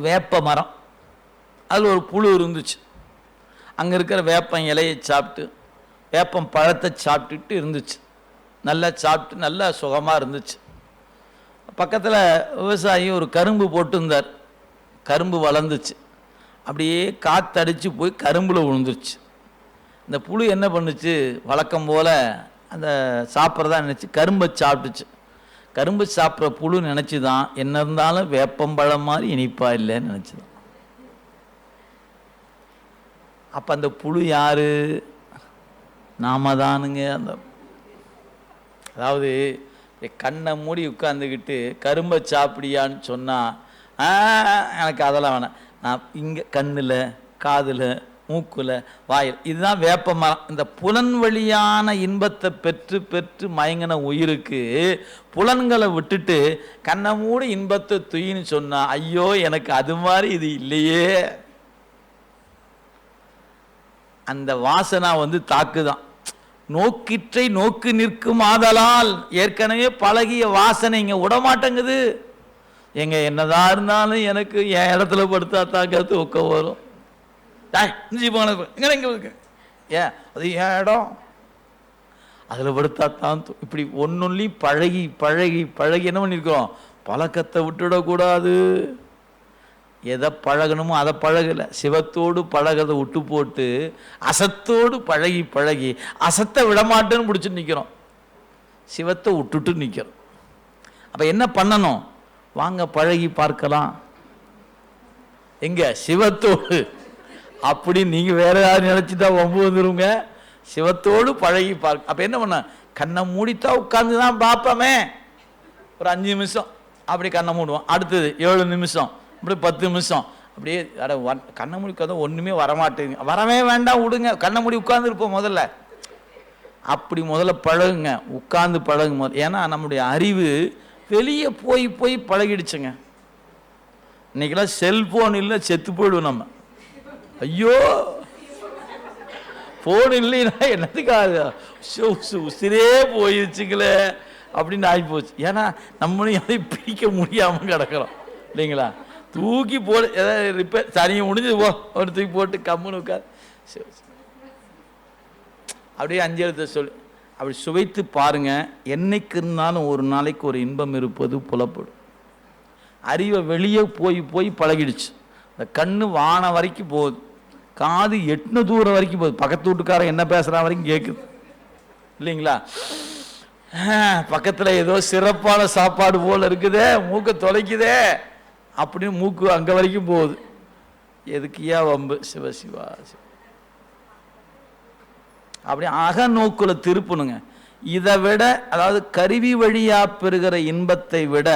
வேப்ப மரம். அதில் ஒரு புழு இருந்துச்சு. அங்கே இருக்கிற வேப்பம் இலையை சாப்பிட்டு வேப்பம் பழத்தை சாப்பிட்டுட்டு இருந்துச்சு. நல்லா சாப்பிட்டு நல்லா சுகமாக இருந்துச்சு. பக்கத்தில் விவசாயி ஒரு கரும்பு போட்டிருந்தார். கரும்பு வளர்ந்துச்சு. அப்படியே காத்தடிச்சு போய் கரும்பில் விழுந்துருச்சு. இந்த புழு என்ன பண்ணுச்சு? வழக்கம் போல் அந்த சாப்பிட்றதா நினச்சி கரும்பை சாப்பிட்டுச்சு. கரும்பு சாப்பிட்ற புழு நினச்சி தான் என்ன இருந்தாலும் வேப்பம்பழம் மாதிரி இனிப்பா இல்லைன்னு நினச்சிதான். அப்போ அந்த புழு யாரு? நாம தானுங்க. அந்த அதாவது கண்ணை மூடி உட்காந்துக்கிட்டு கரும்பை சாப்பிடியான்னு சொன்னால் எனக்கு அதெல்லாம் வேணாம். நான் இங்கே கண்ணில் காதில் மூக்கில் வாயில். இதுதான் வேப்ப மரம். இந்த புலன் வழியான இன்பத்தை பெற்று பெற்று மயங்கின உயிருக்கு புலன்களை விட்டுட்டு கண்ணை மூடி இன்பத்தை துயின்னு சொன்னா ஐயோ எனக்கு அது மாதிரி இது இல்லையே. அந்த வாசனா வந்து தாக்குதான். நோக்கிற்றை நோக்கு நிற்கும் ஆதலால் ஏற்கனவே பழகிய வாசனை இங்க விடமாட்டேங்குது. எங்க என்னதான் இருந்தாலும் எனக்கு என் இடத்துல படுத்தா தாக்க தூக்கம் வரும். டேய், இஞ்சி போன எங்க இங்க இருக்கு? ஏன்? அது ஏன் இடம்? அதில் படுத்தா தான் இப்படி ஒன்னொல்லி பழகி பழகி பழகி என்ன பண்ணியிருக்கிறோம்? பழக்கத்தை விட்டுடக்கூடாது. எதை பழகணுமோ அதை பழகலை. சிவத்தோடு பழகதை விட்டு போட்டு அசத்தோடு பழகி பழகி அசத்தை விடமாட்டேன்னு பிடிச்சி நிற்கிறோம் சிவத்தை விட்டுட்டு நிற்கிறோம் அப்போ என்ன பண்ணணும்? வாங்க பழகி பார்க்கலாம். எங்க? சிவத்தோடு. அப்படி நீங்க வேற யாரும் தான் வம்பு வந்துருங்க. சிவத்தோடு பழகி பார்க்க அப்போ என்ன பண்ண? கண்ணை மூடித்தான் உட்காந்து தான் பார்ப்போமே. ஒரு அஞ்சு நிமிஷம். அப்படி கண்ணை மூடுவோம். அடுத்தது ஏழு நிமிஷம். இப்படி பத்து நிமிஷம். அப்படியே அட கண்ணை மூடி உட்காந்து ஒன்றுமே வரமாட்டேங்க வரவே வேண்டாம் விடுங்க. கண்ணை மூடி உட்காந்துருப்போம் முதல்ல. அப்படி முதல்ல பழகுங்க. உட்காந்து பழகும் முதல்ல ஏன்னா நம்முடைய அறிவு வெளியே போய் போய் பழகிடுச்சுங்க. இன்றைக்கெல்லாம் செல்ஃபோன் இல்லை செத்து போயிடுவோம் நம்ம. ஐயோ. ஃபோன் இல்லைன்னா என்னத்துக்கு உசு, உசிரே போயிடுச்சுங்களே அப்படின்னு ஆகிப்போச்சு ஏன்னா நம்மளையும் அதை பிரிக்க முடியாமல் கிடக்கிறோம். இல்லைங்களா? தூக்கி போடு ஏதாவது ரிப்பேர் சனியை முடிஞ்சு போ. ஒரு தூக்கி போட்டு கம்முன்னு உட்கார். சரி, அப்படியே அஞ்சு எழுத்த சொல்லு. அப்படி சுவைத்து பாருங்க. என்னைக்கு இருந்தாலும் ஒரு நாளைக்கு ஒரு இன்பம் இருப்பது புலப்படும். அறிவை வெளியே போய் போய் பழகிடுச்சு. இந்த கண்ணு வானம் வரைக்கும் போகுது. காது எட்டுன தூரம் வரைக்கும் போகுது. பக்கத்து வீட்டுக்காரன் என்ன பேசுகிற வரைக்கும் கேட்குது இல்லைங்களா? பக்கத்தில் ஏதோ சிறப்பான சாப்பாடு போல் இருக்குதே மூக்கை தொலைக்குதே அப்படின்னு மூக்கு அங்கே வரைக்கும் போகுது. எதுக்கியா வம்பு? சிவ சிவா அக அப்படி திருப்பணுங்க. இதை விட அதாவது கருவி வழியா பெறுகிற இன்பத்தை விட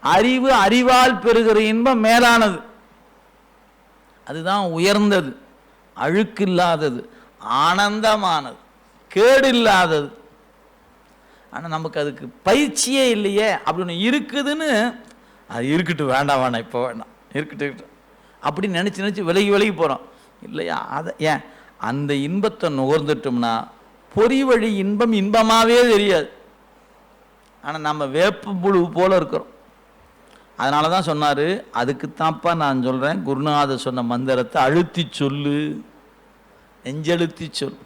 அறிவு அறிவால் பெறுகிற இன்பம் மேலானது. அதுதான் உயர்ந்தது. அழுக்கில்லாதது ஆனந்தமானது கேடு இல்லாதது ஆனால் நமக்கு அதுக்கு பயிற்சியே இல்லையே அப்படின்னு இருக்குதுன்னு அது இருக்கட்டும் வேண்டாம் வேணாம் இப்போ வேண்டாம் இருக்கட்டும் இருக்கட்டும். அப்படி நினச்சி நினச்சி விலகி விலகி போகிறோம் இல்லையா? அதை ஏன்? அந்த இன்பத்தை நுகர்ந்துட்டோம்னா பொறி வழி இன்பம் இன்பமாகவே தெரியாது. ஆனால் நம்ம வேப்பம் புழு போல இருக்கிறோம். அதனால தான் சொன்னார் அதுக்குத்தான்ப்பா நான் சொல்கிறேன் குருநாதர் சொன்ன மந்திரத்தை அழுத்தி சொல்லு. நெஞ்செழுத்தி சொல்.